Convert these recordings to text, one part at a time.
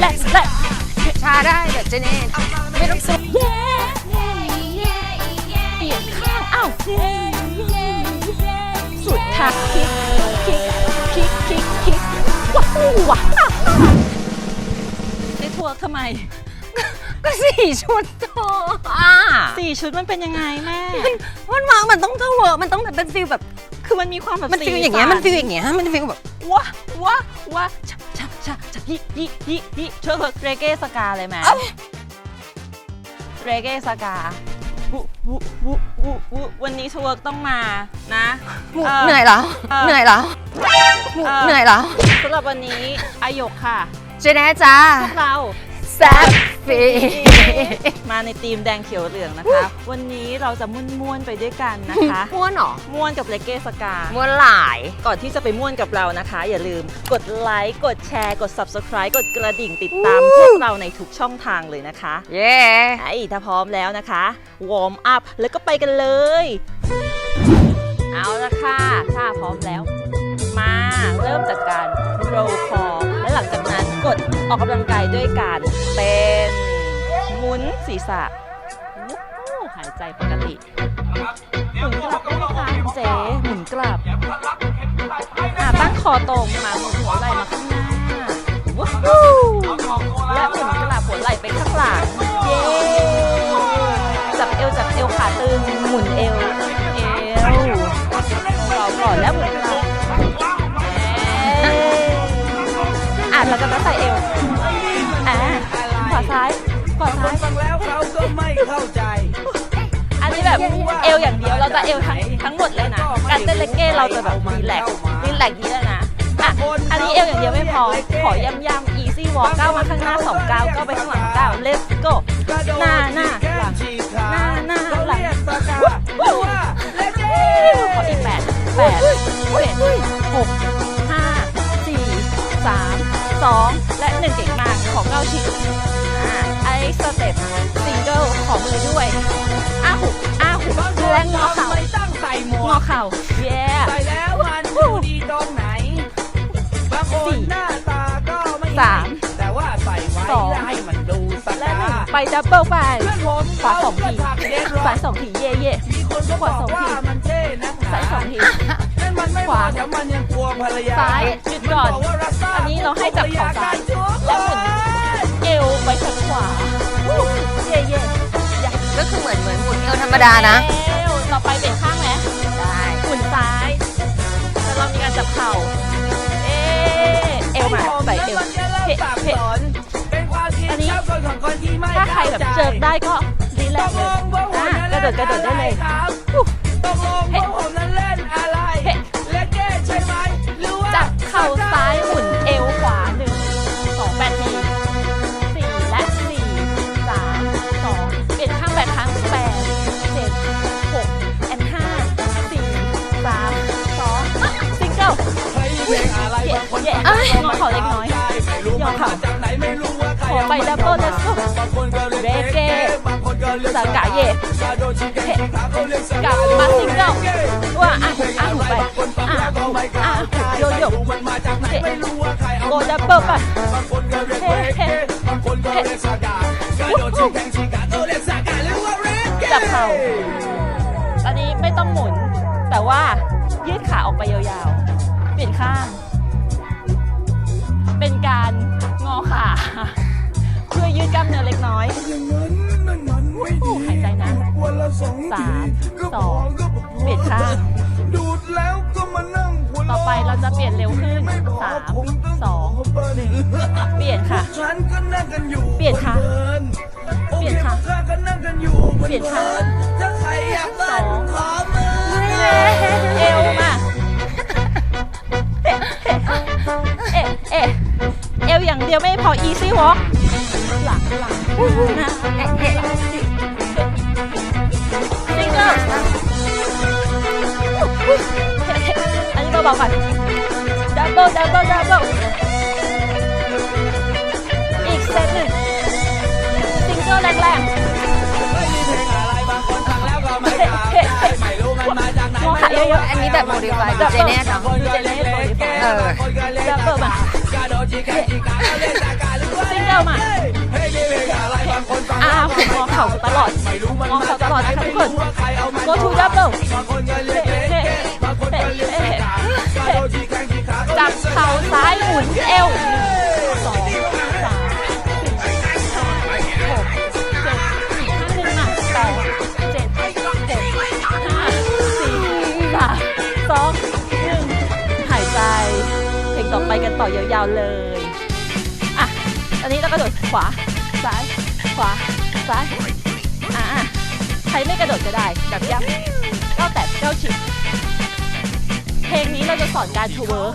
แลกแลกชาได้เดี๋ยวเจเน่ไม่ต้องซื้อเปลี่ยนข้างอ้าวสุดทางคลิกคลิกคลิกคลิกคลิกว้าวว้าวได้ทัวร์ทำไม ก็สี่ชุดโตอะสี่ชุดมันเป็นยังไงแม่ มันวางมันต้องเท่าเวอร์มันต้องแบบเป็นฟิลแบบ คือมันมีความแบบมันฟิลอย่างเงี้ยมันฟิลอย่างเงี้ยมันฟิลแบบว้าว้าว้าชะชะชะชะยิยิยิยิช่วยเรเก้สกาเลยไหมเรเก้สกาวุวุวุวุวุวันนี้ทัวร์ต้องมานะเหนื่อยเหรอเหนื่อยเหรอเหนื่อยเหรอสำหรับวันนี้อายกค่ะ เจเน่จ้าพวกเรา แซ่บฟีมาในทีมแดงเขียวเหลืองนะคะ วันนี้เราจะม่วนม่วนๆไปด้วยกันนะคะ ม้วนเหรอม่วนกับเลเก้สกา ม้วนหลาย ก่อนที่จะไปม่วนกับเรานะคะ อย่าลืมกดไลค์กดแชร์ กด Subscribe กดกระดิ่งติดตามพวกเราในทุกช่องทางเลยนะคะเย้ไอ้ถ้าพร้อมแล้วนะคะวอร์มอัพแล้วก็ไปกันเลย เอาละค่ะ ถ้าพร้อมแล้ว มาเริ่มจากการโรลคอและ หลังจากนั้นกดออกกำลังกายด้วยการเต้นหมุนศีรษะหายใจปกติหมุนกลับได้ไหมคะเจ๊หมุนกลับอะตั้งคอตรงมาหมุนหัวไหล่มาข้างหน้าวู้ฮู้และหมุนกลับหัวไหล่ไปข้างหลังเย้จับเอวจับเอวขาตึงหมุนเอวเอวเราก่อนแล้วหมุนกลับ ใส่เอวอะขวาซ้ายขวาซ้าย ฟังแล้วเขาก็ไม่เข้าใจ อันนี้แบบเอวอย่างเดียวเราจะเอวทั้งทั้งหมดเลยนะ การเต้นเลกเก้เราจะแบบรีแลกซ์รีแลกซ์นี้เลยนะอะอันนี้เอวอย่างเดียวไม่พอ ขอย้ำย้ำ easy walk ก้าวมาข้างหน้าสองก้าวก้าวไปข้างหลังก้าว let's go หน้าหน้าหลังหน้าหน้าหลังวู้และเจ๊ขออีกแปดแปดเจ็ดหกห้าสี่สาม สองและหนึ่งเก่งมากขอเก้าชิ้นอ่าไอสเต็ปซิงเกิลขอมือด้วย อ้าหุบอ้าหุบและงอเข่าไม่ตั้งใส่หมงวอกเข่าเย้ใส่แล้วมันดูดีตรงไหนบางคนหน้าตาก็ไม่ดีสามแต่ว่าใส่ไว้สองให้มันดูสและหง่านึ่งไปดับเบิลไปเพื่อนผมขวาสองทีเขก็ถักเด็กหรอกซ้ายสองทีเย่เย่มีคนก็บอกว่ามันเท่นักหนาซ้ายสองทีนั่นมันไม่ขพอวาแต่มันยังกลัวภรรยาซ้ายหยุดก่อนมับว่ารักษาอันนี้เราให้จับเข่าซ้ายและหมุนเอวไปทางขวาเย่เย่อย่าก็คือเหมือนเหมือนหมุนเอวธรรมดานะเอวต่อไปเปลี่ยนข้างไหมได้หมุนซ้ายแต่เรามีการจับเข่าเอ๊ะเอวมาใส่เอวมันจะเริ่มเพ่สับเพ่ส อันนี้ชอบคนของคนที่ไม่ถ้าใครแบบเจิกได้ก็รีแลตกกซ์ลเลยงว่าผมอะนั้นกระโดดกระโดดได้เลยครับอุ๊ยตกลงว่าผมนั้นเล่นอะไรเพ่เล่นเก้ใช่ไหมหรือว่าจับเข่าซ้ายหมุนเอวขวาหนึ่งสองแปดทีสี่และสี่สามสองเปลี่ยนข้างแปดครั้งแปดเจ็ดหกแอนห้าสี่สามสองซิงเกิลเฮ้ยเพลงอะไรบางคนเย่ฟังเย่แล้วงอเข่าเล็กน้อยไม่รู้ย่อมันเข่า ไปดับเบิลเลสโกบางคนก็เรียกเรเก้บางคนก็เรียกสากะเย่กาโดชิเกะชิคาเขาเรียกสากะกลับมาซิงเกิลว่าอะอะอะไปอะแล้วก็ไม่เข้าอะโยโย่ไม่รู้มันมาจากไหนไม่รู้ว่าใครเอาโกดับเบิลไปเรียกเรเก้เรียกสากะกาโดชิเกะชิคาเขาเรียกสากะหรือว่าเรเก้จับเข่าตอนนี้ไม่ต้องหมุน แต่ว่ายืดขาออกไปยาวๆ เปลี่ยนข้าง เป็นการงอขา เพื่อยืดกล้ามเนื้อเล็กน้อย อย่างนั้นนั่นมันไม่ดีหายใจนะวันละสองสามทีก็สพองก็พอเปลี่ยนข้าง ดูดแล้วก็มานั่งหัวต่อไปเราจะเปลี่ยนเร็วขึ้นไม่พอสามผมต้องสองหนึ่งเปลี่ยนค่ะ ฉันก็นั่งกันอยู่เปลี่ยนค่ะเพลินๆเปลี่ยนค่ะโอข้าก็นั่งกันอยู่เปลี่ยนค่ะพลิๆถ้าใครอยากเต้นขอมือเอวมาเอ๊ะเอ๊ะเอวอย่างเดียวไม่พอ easy walk หลังหลังนะเอ๊ะเอ๊ะซิงเกิลอันนี้เบาๆก่อนดับเบิลดับเบิลดับเบิลอีกเซตหนึ่งซิงเกิลแรงๆ ไม่มีเพลงอะไรบางคนฟังแล้วก็ไม่เข้าใจไม่รู้มันมาจากไหน มองขาเยอะๆ อันนี้แบบ modify ดูเจเน่เนอะ บางคนก็เรียกเรเก้ เออ บางคนก็เรียก ดับเบิลมา ก้วมาอ้าวมองเขาตลอดมองเขาตลอดค่ะทุกคนโกทูดับเบิลจับเข่าซ้ายหมุนเอวสองสามสี่ห้าหกเจ็ดสี่ห้าหนึ่งหนัแปดเจ็ดเจ็ดห้าสี่สามสองหนึ่งหายใจเพลงต่อไปกันต่อยาวๆเลย นนี้เรากระโดดขวา ซ้าย ขวา ซ้าย อะใครไม่กระโดดก็ได้ แบบย่ำก้าวแตะก้าวฉิบเพลงนี้เราจะสอนการทูเวิร์ก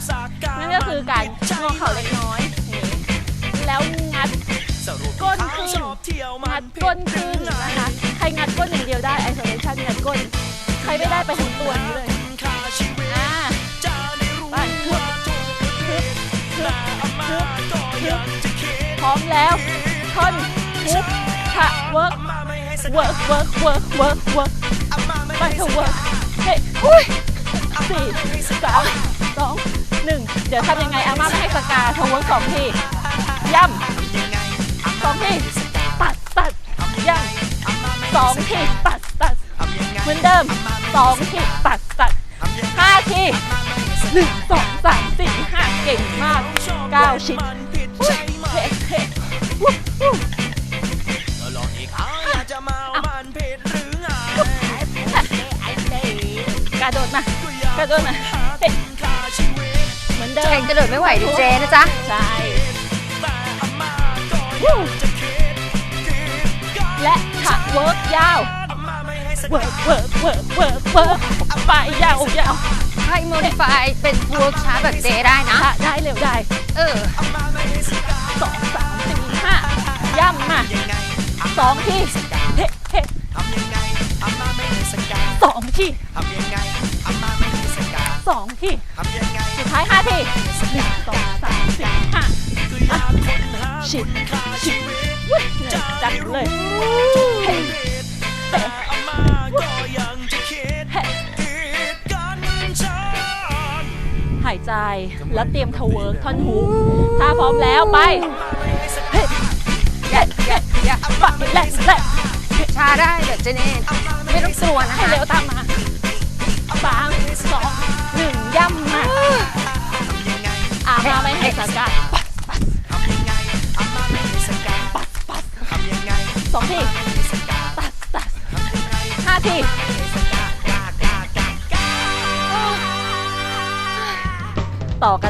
นั่นก็คือการงอเข่าเล็กน้อย แล้วงัดก้นขึ้นงัดก้นขึ้นนะคะ ใครงัดก้นอย่างเดียวได้ isolation งัดก้น ใครไม่ได้ไปทั้งตัวนี้เลย แล้วทนฮุกทะเวิร์กเวิร์กเวิร์กเวิร์กเวิร์กเวิร์กไปเถอะเวิร์กเฮ้ยอุ้ยสี่สามสองหนึ่งเดี๋ยวทำยังไงอาม่าไม่ให้สกาเธอเวิร์กสองทีย่ำสองทีตัดตัดย่ำสองทีตัดตัดเหมือนเดิมสองทีตัดตัดห้าทีหนึ่งสองสามสี่ห้าเก่งมากเก้าชิ้นอุ๊ยเฮ้ กระโดดมาเฮ้ค่าชีวิตเหมือนเดิเพลมงกระโดดไม่ไหวดิเจนะจ๊ะ ใช่แต่อาม่าก็ยังจะคิดคิดกันและถักเวิร์กยาวอาม่าไม่ให้สักเวิร์กเวิร์กเวิร์กเวิร์กเวิร์กไปยาวยาวให้โมดิฟายเป็นเวิร์กช้าแบบเจได้นะอะได้เร็วได้ เอออาม่าไม่ให้สักการสองสามสี่ห้าย่ำมายังไงสองทีเฮ้เฮ้ทำยังไงอาม่าไม่ให้สักการสองที สักการสองทีทำยังไงสุดท้ายห้าทีหนึ่งสองสามสี่ห้าคืออยากค้นหาชิดค่าชีวิตวุ้ยเหนื่อยจังเลยเฮ้แต่อาม่าก็ยังจะคิดเฮ้คิดกันฉันหายใจแล้วเตรียมทเวิร์กท่อนฮุกถ้าพร้อมแล้วไปเฮ้แยกแยกแยกปักแรกแรกช้าได้แบบเจเน่ไม่ต้องกลัวนะให้คะ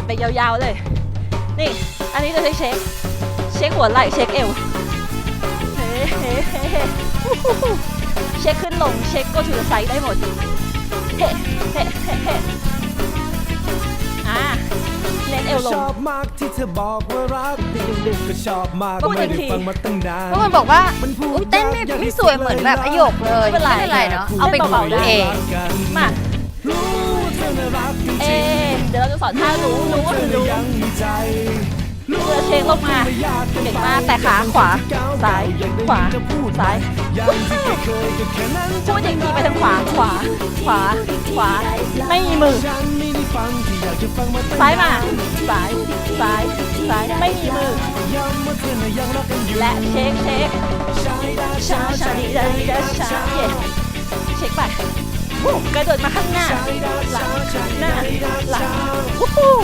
ไปยาวๆเลย นี่ อันนี้จะเช็ค เช็คเช็คหัวไหล่เช็คเอวเฮ้เฮ้เฮ้เฮ้ฮู้ฮู้ฮู้เช็คขึ้นลงเช็คก็ถือไซส์ได้หมดเฮ้เฮ้เฮ้เฮ้อ่าเน้นเอวลชงอบมากที่เธอบอกว่ารักแต่ยังเด็กก็ชอบมากพูดไม่อีกได้ทีฟังมาตั้งนานเพราะมันบอกว่ามันพูดอุ้ยเต้นไม่ยากไม่สวยเหมือนแบบอโยกเลยไม่เป็นไรไม่เป็นไรเนาะเอาไปคุยเองมารู้ว่าเธอน่ารักจริงเอเดี๋ยวเราจะสอนท่ารู้รู้ก็เธคืออรู้ยังมีใจเรือเช็คลงมาเก่งมากแต่ขาขวาซ้ายขวาซ้ายอย่างที่เคยก็แค่นั้นพูดอีกทีไปทางขวาขวา ขวา ขวา ไม่มีมือฉันไม่ได้ฟังที่อยากจะฟังมาตั้งซ้ายมานานซ้ายซ้ายซ้ายไม่มีมือย้ำว่าเธอน่ะยังรักกันอยู่และเช็คเช็คชายดาชาชาดีดาดีดาชาเย่เช็คไป วู้กระโดดมาข้างหน้าชายดาหลังชาหน้าดาหลังชาวู้ฮู้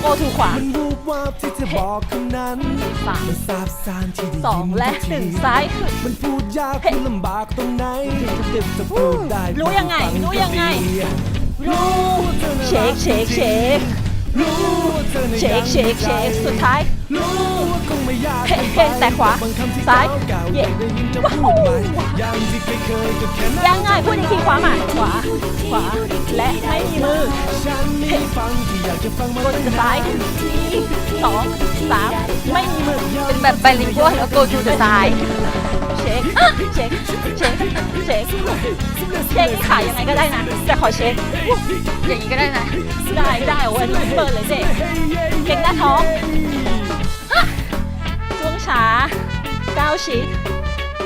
โกถูขวามันวูบวาบที่เธอบอกคำนั้นสามมันซาบซ่านที่ได้สองยินและทุกหนึ่งทีซ้ายขึ้นมันพูดยากพูดลำบากตรงไหนจะเก็บจะพูดได้รู้ยังไงรู้ยังไงรู้เช็คเช็คเช็ครู้ว่า เธอน่ะเช็คเช็คเช็คสุดท้ายรู้ว่าคงไม่ยากเฮ้เฮ้แต่ขวาบางคำที่ซ้ายเก่าๆเย่ได้ยินจะพูดใหม่อย่างที่เคยเคยๆก็แค่นั้นยังไงพูดอีกทีขวามาขวา ขวา และไม่มีมือฉันไม่ได้ฟังที่อยากจะฟังมากดซ้ายสองสามไม่มีมือ เป็นแบบไบลิงกัวแล้ว go to the side เช็คเช็คเช็คเช็คเช็คขายังไงก็ได้นะ แต่ขอเช็คอย่างนี้ก็ได้นะ ได้ได้โอ้ยอันนี้เปิดเลยเจ๊เก่งหน้าท้องช่วงช้าก้าวชิด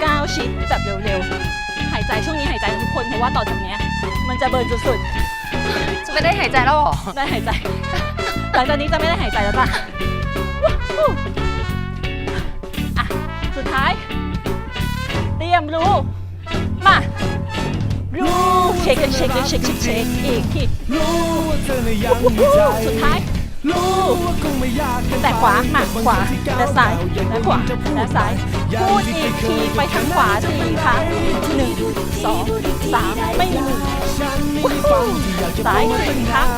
ก้าวชิดแบบเร็วๆ หายใจช่วงนี้หายใจทุกคนเพราะว่าต่อจากเนี้ยมันจะเบิร์นสุดจะไม่ได้หายใจแล้วเหรอๆได้หายใจ หลังจากนี้จะไม่ได้หายใจแล้วจ้ะวู้ฮู้อะสุดท้าย มรู้ มา รู้เชคเชคเชคเชคเชคอีกทีรู้ว่าเธอน่ะยังมีใจสุดท้ายรู้ว่าคงไม่ยากแต่ขวามาขวาและซ้ายและขวาและซ้ายพูดอีกทีไปทางขวาสี่ครั้งหนึ่งสองสามไม่มีมือฉันไม่ได้ฟังที่อยากจะซ้ายหนึ่งครั้ง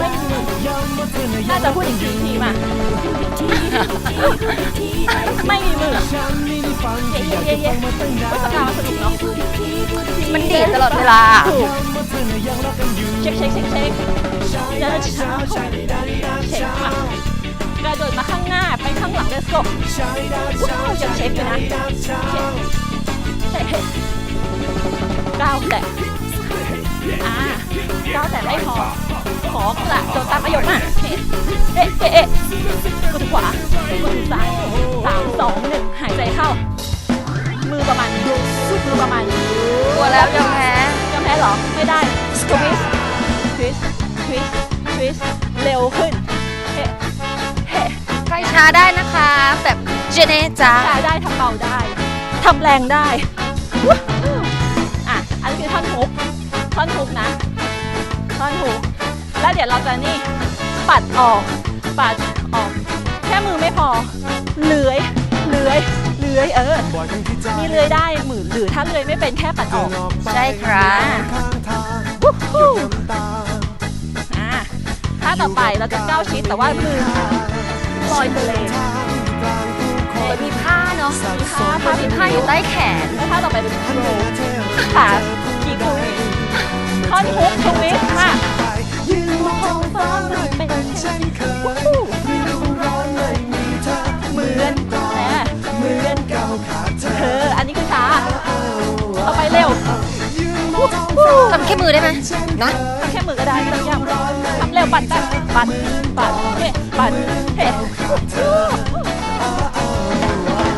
น่าจะพูดอีกทีทีมาไม่มีมือฉันไม่ได้ฟังที่อยากจะฟังมาตั้งนานก็สกาวสนุกเนาะมันดีตลอดเวลาถูกเช็คเช็คเช็คเช็คเช้าเช้าเช้าดาดาเช็คมากระโดดมาข้างหน้าไปข้างหลัง let's go เช้าดาเช้าจะเช็คเลยนะเช้าเก้าวแต่อ่าก้าวแต่ไม่พอ ขอกระโดดตามประโยคมาเฮ้เอ๊ะเอ๊ะเอ๊ะกูถึงขวากูถึงซ้ายสามสองหนึ่งหายใจเข้า มือประมาณนี้มือประมาณนี้กลัวแล้วยอมแพ้ยอมแพ้เหรอ ไม่ได้ทวิสทวิสทวิสทวิสเร็วขึ้นเฮ้เฮ้ใครช้าได้นะคะ แบบเจเนจ้าช้าได้ทำเบาได้ทำแรงได้อะอันนี้คือท่อนฮุกท่อนฮุกนะท่อนฮุก แล้วเดี๋ยวเราจะนี่ปัดออก ปัดออก แค่มือไม่พอ เลื้อยเลื้อยเลื้อยเออนี่เลื้อยได้หมือหรือถ้าเลื้อยไม่เป็นแค่ปัดออกใช่ครับข้างทางวู้ฮู้น้ำตาอ่าถ้าต่อไปเราจะก้าวชิดแต่ว่ามือลอยทะเลโอ้ยมีผ้าเนาะมีผ้าผ้ามีผ้าอยู่ใต้แขนแล้วถ้าต่อไปเป็นโรลขาขีกุยท่อนฮุกทวิสค่ะ ยืนมองท้องฟ้าไม่เป็นเช่นเคยฤดูร้อนไม่มีเธอเหมือนแหมเหมือนก้าวขาดเธเธอออันนี้คือช้าต่อไปเร็วยืนมองท้องฟ้าทำแค่มือได้ไหมนะทำแค่มือก็ได้ไม่ต้องยากทำเร็วปัดกันปัดปัดเฮ้ปัดเฮ้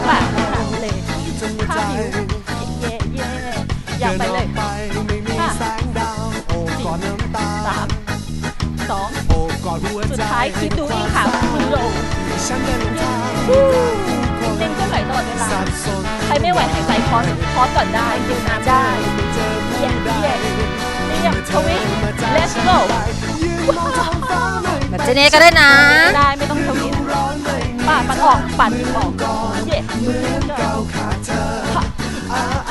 ปัดทะเลจนหัวใจ ท้าย คิดดูอีกค่ะมือลงฉันเดินทางเล่นเครื่องไหวตลอดเวลาสับสนใครไม่ไหวหายใจคอสคอสก่อนได้ดื่มน้ำได้ไม่เจอผู้เย่ใดเย่เรียบทวิส let's go ยืนมองท้องฟ้าไม่แบบเจเนก็ได้นะ ได้ไม่ต้องทวิสปาดปัดออกปัดออกเย่มือเก่าขาดเธอ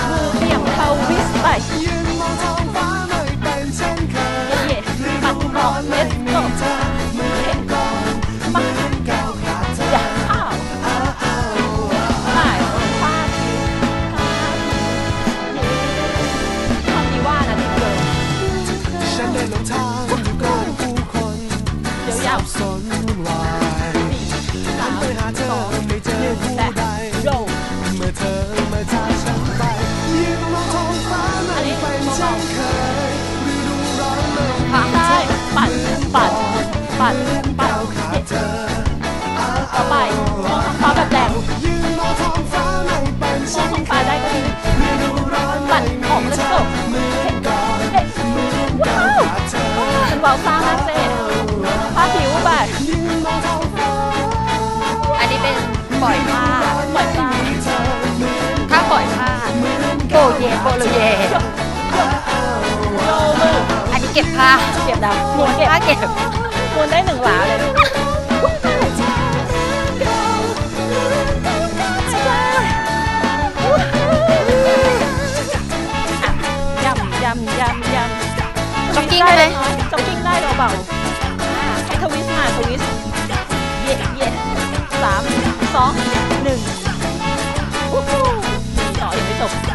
มือเบี่ยงทวิสไป ผ้าเก็บดาวม้วนเก็บผ้าเก็บม้วนได้หนึ่งหลาเลยยำยำยำยำจ็อกกิ้งได้ไหมจ็อกกิ้งได้เบาๆให้ทวิสต์มาทวิสต์เย่เย่สามสองหนึ่งวู้ฮู้ต่อยังไม่จบ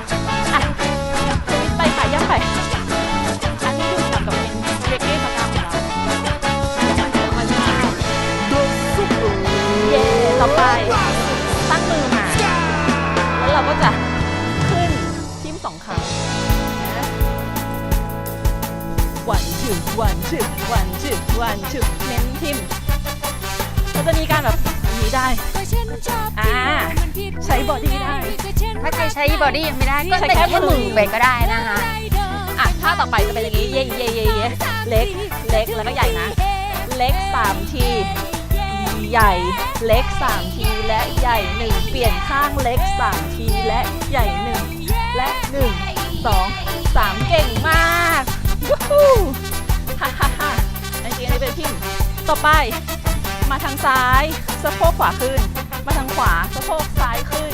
two one two one two one two เน้นทิมเราจะมีการแบบนี้ได้ อ่า ใช้บอดี้ได้ ถ้าใครใช้บอดี้ยังไม่ได้ก็ใช้เป็นแค่แค่มืมืออไปก็ได้นะคะอะท่าต่อไปจะเป็นอย่างนี้ เย่เย่เย่เย่เล็ก เล็ก แล้วก็ใหญ่นะ เล็กสามที ใหญ่ เล็กสามทีและใหญ่หนึ่งเปลี่ยนข้างเล็กสามทีและใหญ่หนึ่งและหนึ่งสองสามเก่งมากวู้ ฮ่าฮ่าฮ่าจริงๆอันนี้เป็นพิมพ์ต่อไป มาทางซ้ายสะโพกขวาขึ้น มาทางขวาสะโพกซ้ายขึ้น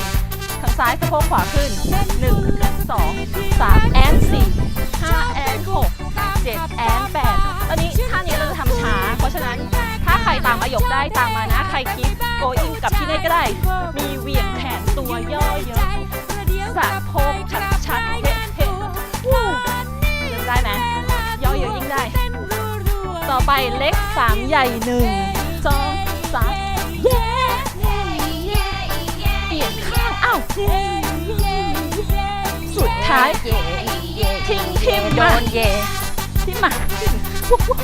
ทางซ้ายสะโพกขวาขึ้น1 2 3แอน4 5แอน6 7แอน8ตอนนี้ท่านี้เราจะทำช้า เพราะฉะนั้นถ้าใครตามอายกได้ตามมานะ ใครคิดโกอิงกับพี่เนตก็ได้ มีเหวี่ยงแขนตัวย่อเยอะสะโพกชัดๆเฮ้เฮ้วู้เริ่มได้ไหมย่อเยอะยิ่งได้ ต่อไปเล็ก3ใหญ่1 2 3เย้เปลี่ยนข้างอ้าวสุดท้ายเย่ย่ทิมทิมโดมานเย่ที่มาทิมวู้วู้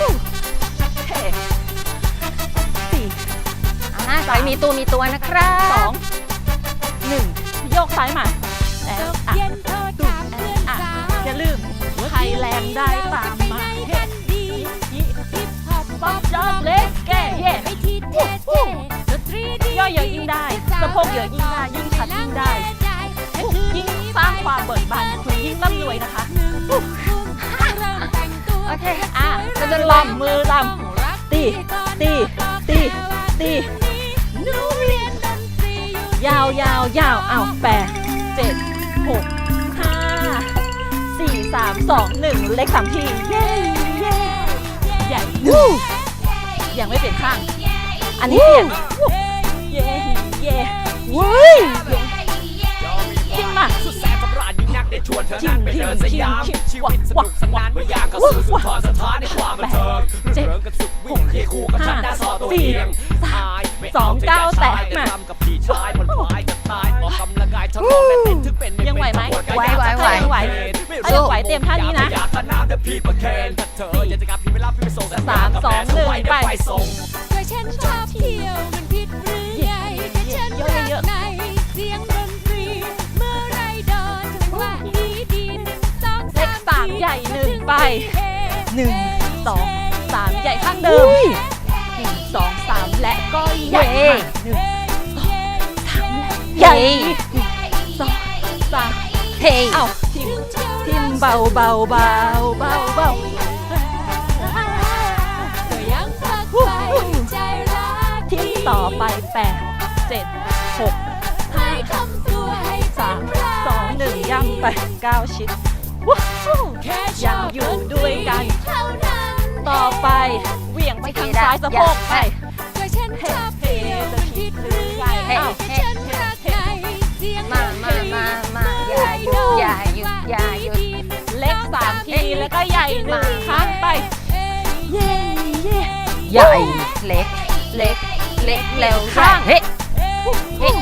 วู้เฮ้สี่อ่ายมีตัวมีตัวนะครัสองหนึ่งโยกซ้ายมาแอนอะดุแอนอะอย่าลืมใครแรงได้ตาม ป๊อปจอบเล็กแก่เย่ย่อเยอะยิ่งได้สะโพกเยอะยิ่งได้ยิ่งชัดยิ่งได้ยิ่งสร้างความเบิกบานคุณยิ่งร่ำรวยนะคะโอเคอะเราจะมือลลำมือลำตีตีตีตียาวยาวยาวอ้าวแปดเจ็ดหกห้าสี่สามสองหนึ่งเล็กสามทีเย้เย้ ใหญ่ยังไม่เปลี่ยนข้าง อันนี้เปลี่ยนเย่เย่เว้ยขึ้นมาสุดแสนสำราญยิ่งนักได้ชวนเธอนั้นไปเดินสยามชีวิตสนุกสนานเมื่อยากก็สู้สุดทอสถานในความบันเทิงเรื่องกันสุดวิ่งเคีคู่กับฉันหน้าซอตัวเองตาย สองจะเก้าอย่ชยแตะแต่มาทำกับพี่ชายมันพายจะตายออกกำลังกายทดลองและเต้นถึงเป็นยังไหวไหมไหวไหวไหวไหวเอายังไหวเตรียมท่านี้นะอยากขนาดเดี๋ยวพี่ประเคนถ้าเธออยากจะกลับพี่ไม่รับพี่ไปส่งสามสองหนึ่งไปไปส่งก็ฉันชอบเที่ยวมันผิดหรือไงก็ฉันเยรัอะกเยอะในเสียงดนตรีเมื่อไรดอนจังหวะดีดีๆหนึ่งสองเล็สากมสามใหญ่หนึ่งไปเฮ้หนึ่งสองสามใหญ่ข้างเดิมหนึ่ง สองสามและก็ใหญ่มาหนึ่งสองสามและใหญ่หนึ่งสองสามเฮ้ยเอ้าทิมทิมเบาเบาเบาเบาเบาก็ยังรักใครใจรักทิมต่อไปแปดเจ็ดหกห้าทำตัวให้สามสองหนึ่งย่ำไปเก้าชิดว้าวแค่ยัองอยู่ด้วยกันเท่านั้น ต่อไปเหวี่ยงไปทางซ้ายสะโพกไปก็ฉันชอบเที่ยวมันผิดหรือไงเฮ้ยก็ฉันรักในเสียงดมานตมารีมามาอย่าหยุดอย่าหยุดอย่าหยุดเล็กสามทีแล้วก็ใหญ่หนึ่งครั้งไปเย้เย้ใหญ่เล็กเล็กเล็กเร็วข้างเฮ้ยเฮ้ย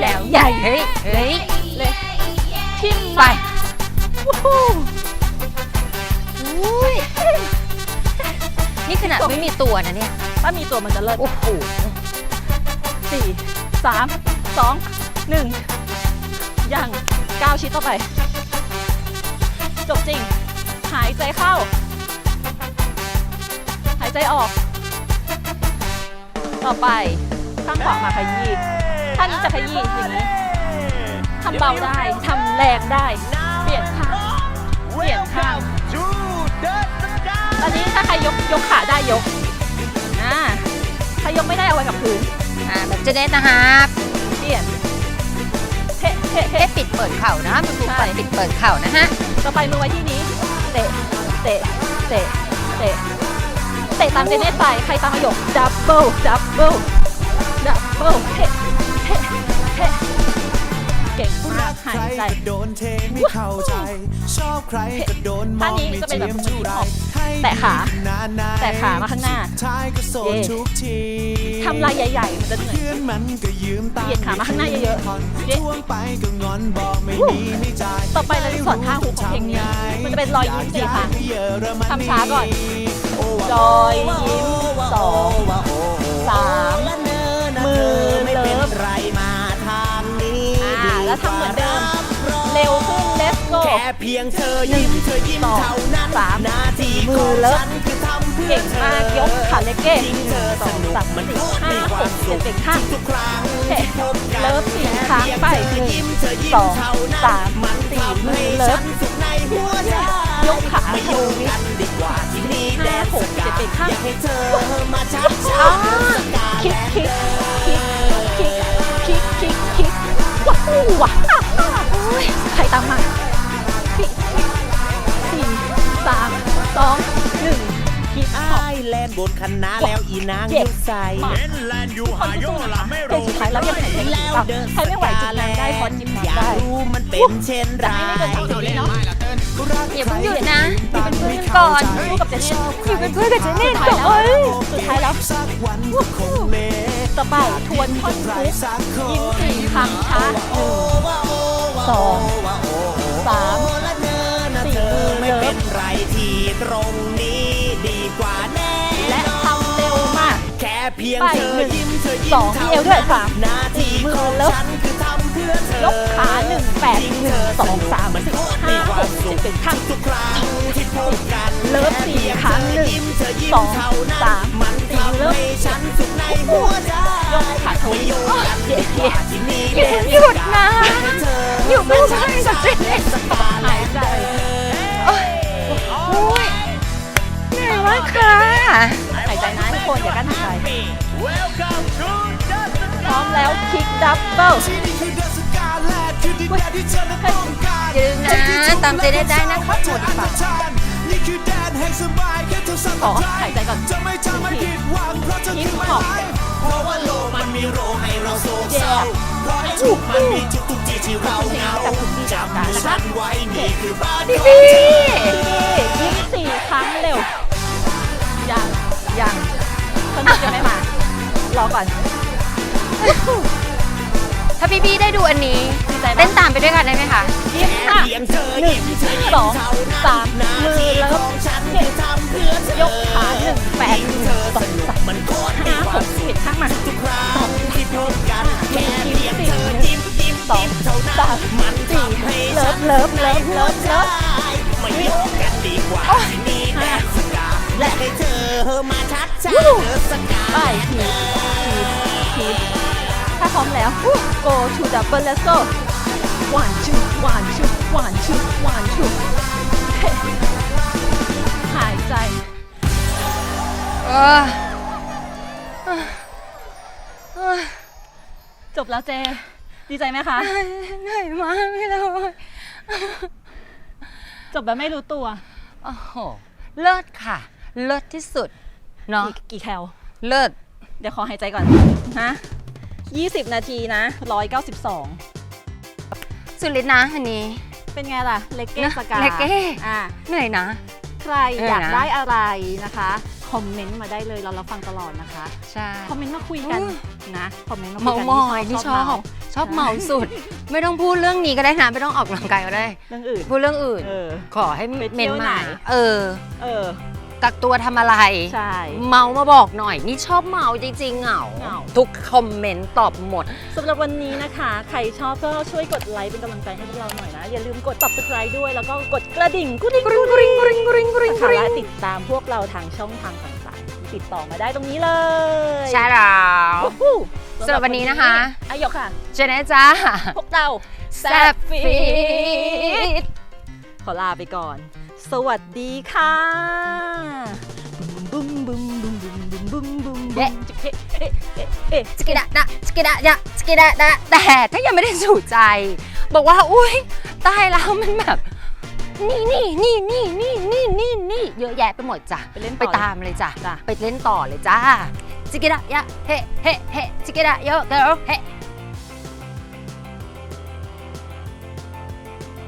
แล้วใหญ่เฮ้ นี่ขนาดไม่มีตัวนะเนี่ย ถ้ามีตัวมันจะเลิศโอ้โหสี่สามสองหนึ่งยังเก้าชิ้นต่อไป จบจริง หายใจเข้า หายใจออก ต่อไปข้างขวามาขยี้ท่านี้จะขยี้อย่างนี้ทำเบาได้ทำแรงได้ เปลี่ยนข้างเปลี่ยนข้างตอนนี้ถ้า ใครยกยกขาได้ยกอ่าถ้ายกไม่ได้เอาไว้กับพื้นอ่าแบบเจเนตนะครับเปลี่ยนเฮ้เฮ้เฮ้เอ๊ะปิดเปิดเข่านะมันถูกใช่เปิดปิดเปิดเข่านะฮะต่อไปมือไว้ที่นี้เตะเตะเตะเตะเตะตามเจเนตไปใครตามประโยคดับเบิลดับเบิลดับเบิลเฮ้เฮ้เฮ้ เก่งมากใครหายใจก็โดนเทไม่เข้าใจ ชอบใครก็โดนมท่าองนี้ไม่จะเป็นแบบเจียมเท่าไรให้แตะขานานนแตะขามาข้างหน้าสุดท้ายก็โสดเย่ทุกทีทำลายใหญ่ๆมันจะเหนื่อยเพื่อนมันก็ยืมตังค์เหยียดขามาข้างหน้าเยอะๆผ่นเย่ทวงไปก็งอนบอกไม่มีไม่จ่ายต่อไปเราจะสอนท่าฮุกของเพลงนี้ มันจะเป็นรอยยิ้มสี่ครั้งอยากได้เยอรมนีทำช้าก่อนโวะรอยยิ้มสองสามมื เพียงเธอยิ้มเธอยิ้มสองเท่านั้นสามหน้าที่มืขอองเลิฟฉันคือทำเพื่อเก่งเธอมากยกขาเล็กเก้ทิ้งเธอสสองนุกสามมันสี่ก็ห้ามีคหวามกสุเจ็ดเบรกข้างทุกครั้งเฮ้เลิฟสี่ครั้งไปหนึ่งสองสามสี่มือเลิฟสุขในหัวใจยกขาไม่ทยุ่งวิกัตนดีกว่าที่นี่แดห้านหสกเจ็ดเบรกข้างอยากให้เธอมาชักอ่าช้าคิกคิกคิกคิกคิกคิกคิกว้าวว้าวโอ้ยใครตามมาสี่สี่ สามสองหนึ่งคิกออกไอ้แลนด์บนคณะแล้วอีนางเจ็ยุบกใสมาเห็นแลนด์อยู่หาโยละไม่เพลงรู้สุดท้ายแล้วยังเป็นเพลงอีกเปล่าใครไม่ไหวจิบน้ำได้พอจิบอยาน้ำกได้รู้มันเป็นเช่นไรจะให้ไม่เป็นสิ่งนี้เนาะอย่าเพิ่งหยุดนะอยู่เป็นเพื่อนกันก่อนสู้กับเจเน่อยู่เป็นเพื่อนกับเจเน่สุดก่ท้ายอแล้วนสุดท้ายแล้วสักวันก็คงเมสะเบาทวนท่อนใครคุกสักคนยิ้มสี่ครั้งช้าหนึ่งสองสาม ตรงนี้ดีกว่าแน่และทำเร็วมาก แค่เพียงไปเธอหนึ่งยิ้มเธอยิ้สมองที่เอวด้วยสามหน้าที่มือของเลิฟฉันคือทำเพื่อเธอยกขาหนึ่งแปดหนึ่งสองสามสี่ห้าหกเจ็ดเป็นข้างทุกครั้งที่พบกันเลิฟสี่ครั้งหนึ่งสองสามมันสี่ทำเลิฟให้ฉันสุขในหัวใจยกขาทวีเดี๋ยวเดี๋ยวที่นี่อย่าหยุดนะอยู่เป็นเพื่อนกับ คนอย่ากันหายพร้อมแล้วคิกดับเบิลยืนนะตามใจได้ได้นะคะหมดปากขอหายใจก่อนฮิปฮอปเพราะว่าโลมันมีโรให้เราโศกเศร้าเพราะให้ทุกมันมีจุดทุกทีที่เราเหงาจำมือฉันไว้นี่คือบ้านของเธอยี่สิบสี่ครั้งเร็วอย่างอย่าง คนที่จะไม่มารอก่อน ถ้าพี่ๆได้ดูอันนี้เต้นตามไปด้วยกันได้ไหมคะนี่หนึ่งสองสามมือแล้วเจ็ดยกขาหนึ่งแปดสองสามห้าหกเจ็ดข้างมันสองสามสี่หนึ่งสองสามสี่เลิฟเลิฟเลิฟเลิฟเลิฟ ไม่ยกกันดีกว่าที่นี่แนส และให้เธอมาชัดชัดวู้เธอสกาไปทีทีทีถ้าพร้อมแล้ว go to double let's go one two one two one two one two เฮ้หายใจเออเออเออจบแล้วเจ ดีใจไหมคะ เหนื่อยมากพี่เราจบแบบไม่รู้ตัว โอ้โห เลิศค่ะ เลิศที่สุดเนาะกี่กี่แคล เลิศเดี๋ยวขอหายใจก่อนฮะ20 นาทีนะ 192 สุดฤทธิ์นะอันนี้ เป็นไงล่ะ เลเก้นะสกาเลเก้ อะเหนื่อยนะ ใครเออออยากได้อะไรนะคะ คอมเมนต์มาได้เลยเราเราฟังตลอดนะคะ ใช่ คอมเมนต์มาคุยกันอุ๊ยนะ คอมเมนต์มาคุเมายกันมอยนี่ชอบเมาชอบเมาสุด ไม่ต้องพูดเรื่องนี้ก็ได้นะไม่ต้องออกกำลังกายก็ได้ เรื่องอื่น พูดเรื่องอื่น เออ ขอให้ไปเที่เมยนวไหน มาเออ เออ กักตัวทำอะไร ใช่ เมามาบอกหน่อย นี่ชอบเมาจริงๆเหงา เหงา ทุกคอมเมนต์ตอบหมด สำหรับวันนี้นะคะ ใครชอบก็ช่วยกดไลค์เป็นกำลังใจให้พวกเราหน่อยนะ อย่าลืมกด subscribe ด้วย แล้วก็กดกระดิ่งกุริ่งกุริ่งกุริ่งกุริ่งกุริ่งกุริ่งและติดตามพวกเราทางช่องทางต่างๆ ติดต่อมาได้ตรงนี้เลยใช่แล้ว วู้ฮู้สำหรับวันนี้นะคะ อายกค่ะ เจเนจ้าพวกเรา แซ่บฟีด ขอลาไปก่อน สวัสดีค่ะบุ้มบุ้มบุ้มบุ้มบุ้มบุ้มบุ้มบุ้มเอ๊ะเอ๊ะเอ๊ะเอ๊ะสกิดะดะสกิดะยะสกิดะดะแต่ถ้ายังไม่ได้สู่ใจ บอกว่าอุ้ยตายแล้วมันแบบ นี่นี่นี่นี่นี่นี่นี่นี่เยอะแยะไปหมดจ้ะไปเล่นไปต่อเลยตามเลยจ้ะไปเล่นต่อเลยจ้าสกิดะยะเฮ้เฮ้เฮ้สกิดะเยอะเกิร์เฮ้